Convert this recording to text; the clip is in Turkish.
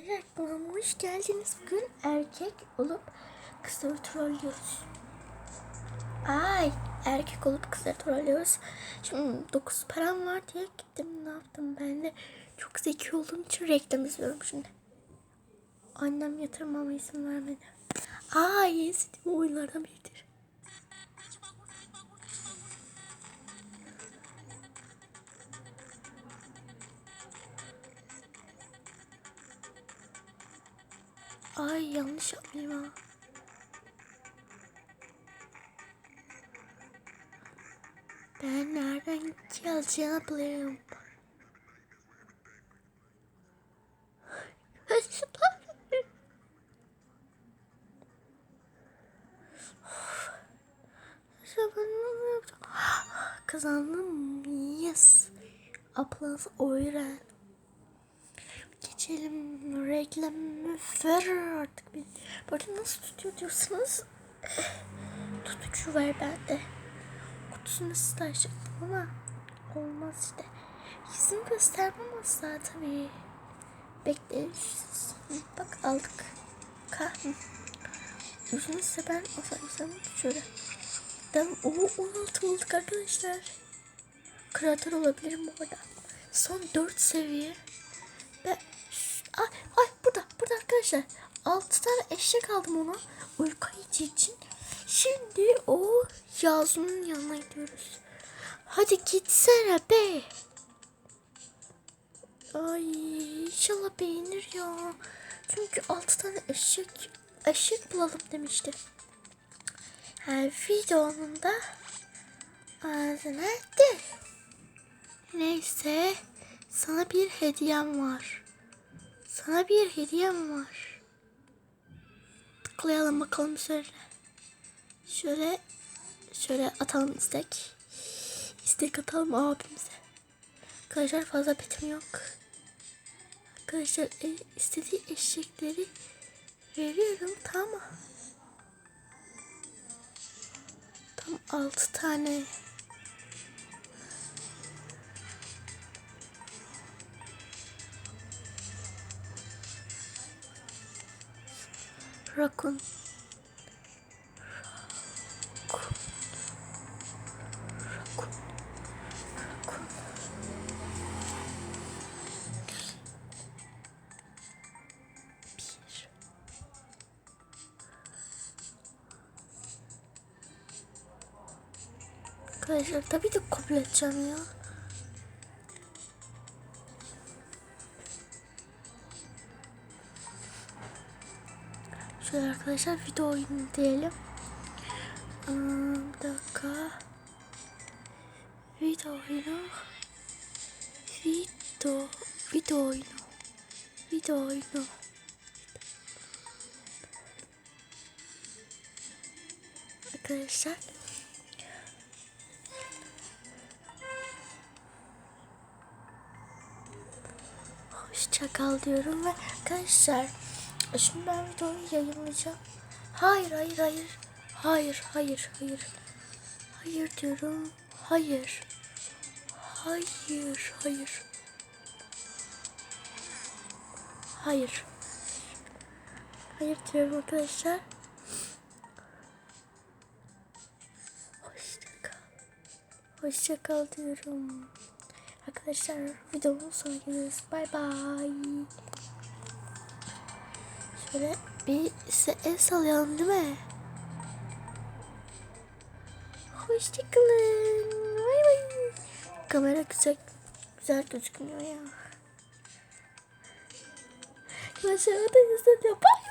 Reklam hoş geldiniz. Bugün erkek olup kızları trollüyoruz. Ay erkek olup kızları trollüyoruz. Şimdi 9 param var diye gittim ne yaptım ben de çok zeki olduğum için reklam izliyorum şimdi. Annem yatırmama izin vermedi. Ay istediğim oyunlardan biridir. Ay yanlış yapmayayım ha. Ben nereden geleceğini biliyorum. Kazandım. Yes. Ablanız öğren. Geçelim reklamı ver artık. Bir. Böyle nasıl tutuyor diyorsanız tutucu ver bende. Kutusunu size açacaktım ama olmaz işte. Yüzümü göstermem asla tabii. Bekleriz. Bak aldık. Kahve. Yüzünü size ben asarsam şöyle. Ben o 16 olduk arkadaşlar. Kreatör olabilirim bu arada. Son 4 seviye. Arkadaşlar. 6 tane eşek aldım ona. Uyku içi için. Şimdi o Yazun'un yanına gidiyoruz. Hadi gitsene be. Ay inşallah beğenir ya. Çünkü 6 tane eşek eşek bulalım demişti. Her videonun da ağzına de. Neyse sana bir hediyem var. Sana bir hediyem var. Tıklayalım bakalım şöyle. Şöyle şöyle atalım istek. İstek atalım abimize. Arkadaşlar fazla petim yok. Arkadaşlar e, istediği eşekleri veriyorum tamam. Tam altı tane. Rakun. Rakun. Rakun. Rakun. Bir. Arkadaşlar tabii de kabul edeceğim ya. Şöyle arkadaşlar video oyunu diyelim. Aa, bir dakika. Video oyunu. Video. Video oyunu. Video oyunu. Arkadaşlar. Hoşça kal diyorum ve arkadaşlar şimdi ben videoyu yayınlayacağım. Hayır hayır hayır. Hayır hayır hayır. Hayır diyorum. Hayır. Hayır hayır. Hayır. Hayır diyorum arkadaşlar. Hoşça kal. Hoşça kal diyorum. Arkadaşlar videomun sonuna geliyoruz. Bay bay. Şöyle bir size el sallayalım değil mi? Hoşçakalın. Bay bay. Kamera güzel, güzel gözükmüyor ya. Arkadaşlar da izledi. Bay